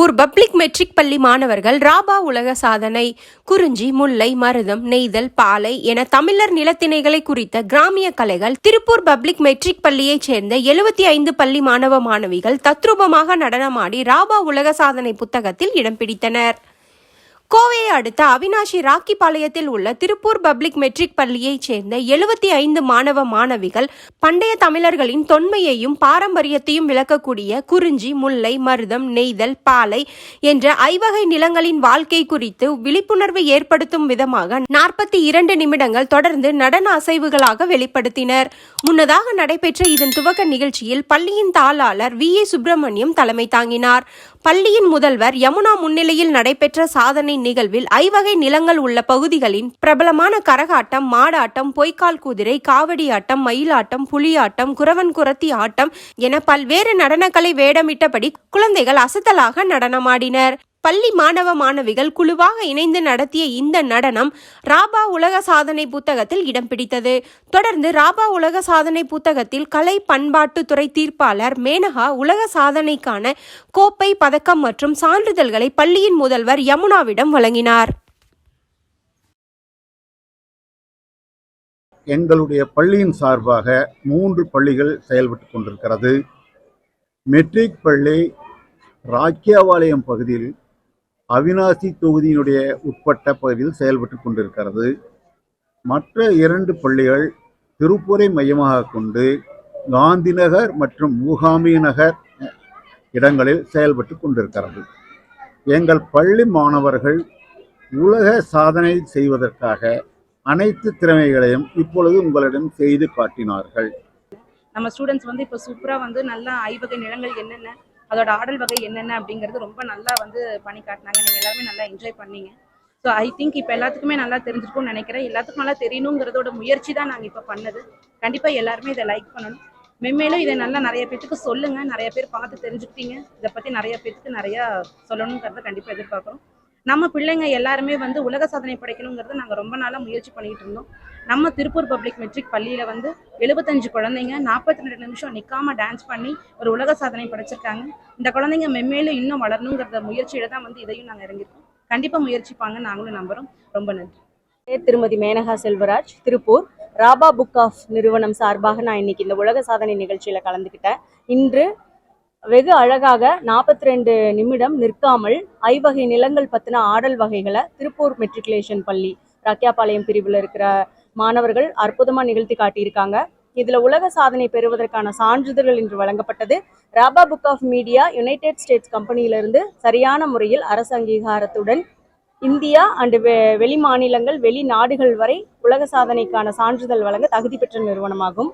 Tiruppur public matric பள்ளி மாணவர்கள் ராபா உலக சாதனை. குறிஞ்சி முல்லை மருதம் நெய்தல் பாலை என தமிழர் நிலத்திணைகளை குறித்த கிராமிய கலைகள் திருப்பூர் பப்ளிக் மெட்ரிக் பள்ளியைச் சேர்ந்த எழுபத்தி ஐந்து பள்ளி மாணவ மாணவிகள் தத்ரூபமாக நடனமாடி ராபா உலக சாதனை புத்தகத்தில் இடம் பிடித்தனர். கோவையை அடுத்த அவினாஷி ராக்கிபாளையத்தில் உள்ள திருப்பூர் பப்ளிக் மெட்ரிக் பள்ளியைச் சேர்ந்த எழுபத்தி ஐந்து மாணவ மாணவிகள் பண்டைய தமிழர்களின் தொன்மையையும் பாரம்பரியத்தையும் விளக்கக்கூடிய குறிஞ்சி முல்லை மருதம் நெய்தல் பாலை என்ற ஐவகை நிலங்களின் வாழ்க்கை குறித்து விழிப்புணர்வு ஏற்படுத்தும் விதமாக நாற்பத்தி இரண்டு நிமிடங்கள் தொடர்ந்து நடன அசைவுகளாக வெளிப்படுத்தினர். முன்னதாக நடைபெற்ற இதன் துவக்க நிகழ்ச்சியில் பள்ளியின் தாளாளர் வி ஏ சுப்பிரமணியம் தலைமை தாங்கினார். பள்ளியின் முதல்வர் யமுனா முன்னிலையில் நடைபெற்ற சாதனை நிகழ்வில் ஐவகை நிலங்கள் உள்ள பகுதிகளின் பிரபலமான கரகாட்டம் மாடாட்டம் பொய்க்கால் குதிரை காவடி ஆட்டம் மயிலாட்டம் புலியாட்டம் குறவன் குரத்தி ஆட்டம் என பல்வேறு நடனக்கலை வேடமிட்டபடி குழந்தைகள் அசத்தலாக நடனமாடினர். பள்ளி மாணவ மாணவிகள் குழுவாக இணைந்து நடத்திய இந்த நடனம் ராபா உலக சாதனை புத்தகத்தில் இடம் பிடித்தது. தொடர்ந்து ராபா உலக சாதனை புத்தகத்தில் கலை பண்பாட்டுத்துறை தீர்ப்பாளர் மேனகா உலக சாதனைக்கான கோப்பை பதக்கம் மற்றும் சான்றிதழ்களை பள்ளியின் முதல்வர் யமுனாவிடம் வழங்கினார். எங்களுடைய பள்ளியின் சார்பாக மூன்று பள்ளிகள் செயல்பட்டு கொண்டிருக்கிறது. மெட்ரிக் பள்ளி ராக்கியாவாலயம் பகுதியில் அவினாசி தொகுதியினுடைய உட்பட்ட பகுதியில் செயல்பட்டு கொண்டிருக்கிறது. மற்ற இரண்டு பள்ளிகள் திருப்பூரை மையமாக கொண்டு காந்திநகர் மற்றும் முகாமி நகர் இடங்களில் செயல்பட்டு கொண்டிருக்கிறது. எங்கள் பள்ளி மாணவர்கள் உலக சாதனை செய்வதற்காக அனைத்து திறமைகளையும் இப்பொழுது உங்களிடம் செய்து காட்டினார்கள். நம்ம ஸ்டூடெண்ட்ஸ் வந்து இப்போ சூப்பராக வந்து நல்லா ஐவகை நிலங்கள் என்னென்ன அதோட ஆடல் வகை என்னென்ன அப்படிங்கிறது ரொம்ப நல்லா வந்து பண்ணி காட்டினாங்க. நீங்கள் எல்லாருமே நல்லா என்ஜாய் பண்ணீங்க. ஸோ ஐ திங்க் இப்போ எல்லாத்துக்குமே நல்லா தெரிஞ்சிருக்கும்னு நினைக்கிறேன். எல்லாத்துக்கும் நல்லா தெரியணுங்கிறதோட முயற்சி தான் நாங்கள் இப்போ பண்ணது. கண்டிப்பாக எல்லாருமே இதை லைக் பண்ணணும். மென்மேலும் இதை நல்லா நிறைய பேத்துக்கு சொல்லுங்கள் நிறைய பேர் பார்த்து தெரிஞ்சுக்கிட்டீங்க. இதை பற்றி நிறைய பேத்துக்கு நிறையா சொல்லணுங்கிறத கண்டிப்பாக எதிர்பார்க்குறோம். நம்ம பிள்ளைங்க எல்லாருமே வந்து உலக சாதனை படைக்கணுங்கிறத நாங்கள் ரொம்ப நாளாக முயற்சி பண்ணிக்கிட்டு இருந்தோம். நம்ம திருப்பூர் பப்ளிக் மெட்ரிக் பள்ளியில் வந்து எழுபத்தஞ்சு குழந்தைங்க நாற்பத்தி ரெண்டு நிமிஷம் நிற்காம டான்ஸ் பண்ணி ஒரு உலக சாதனை படைச்சிருக்காங்க. இந்த குழந்தைங்க மென்மேலும் இன்னும் வளரணுங்கிறத முயற்சியில தான் வந்து இதையும் நாங்கள் இறங்கியிருக்கோம். கண்டிப்பாக முயற்சிப்பாங்க நாங்களும் நம்புகிறோம் ரொம்ப நன்றி. பேர் திருமதி மேனகா செல்வராஜ் திருப்பூர். ராபா புக் ஆஃப் நிறுவனம் சார்பாக நான் இன்னைக்கு இந்த உலக சாதனை நிகழ்ச்சியில் கலந்துக்கிட்டேன் இன்று வெகு அழகாக நாற்பத்தி ரெண்டு நிமிடம் நிற்காமல் ஐவகை நிலங்கள் பற்றின ஆடல் வகைகளை திருப்பூர் மெட்ரிகுலேஷன் பள்ளி ராக்கியாபாளையம் பிரிவில் இருக்கிற மாணவர்கள் அற்புதமாக நிகழ்த்தி காட்டியிருக்காங்க. இதில் உலக சாதனை பெறுவதற்கான சான்றிதழ்கள் இன்று வழங்கப்பட்டது. Rafah book of media United States கம்பெனியிலிருந்து சரியான முறையில் அரசு அங்கீகாரத்துடன் இந்தியா அண்டு வெ வெளி மாநிலங்கள் வெளிநாடுகள் வரை உலக சாதனைக்கான சான்றிதழ் வழங்க தகுதி பெற்ற நிறுவனமாகும்.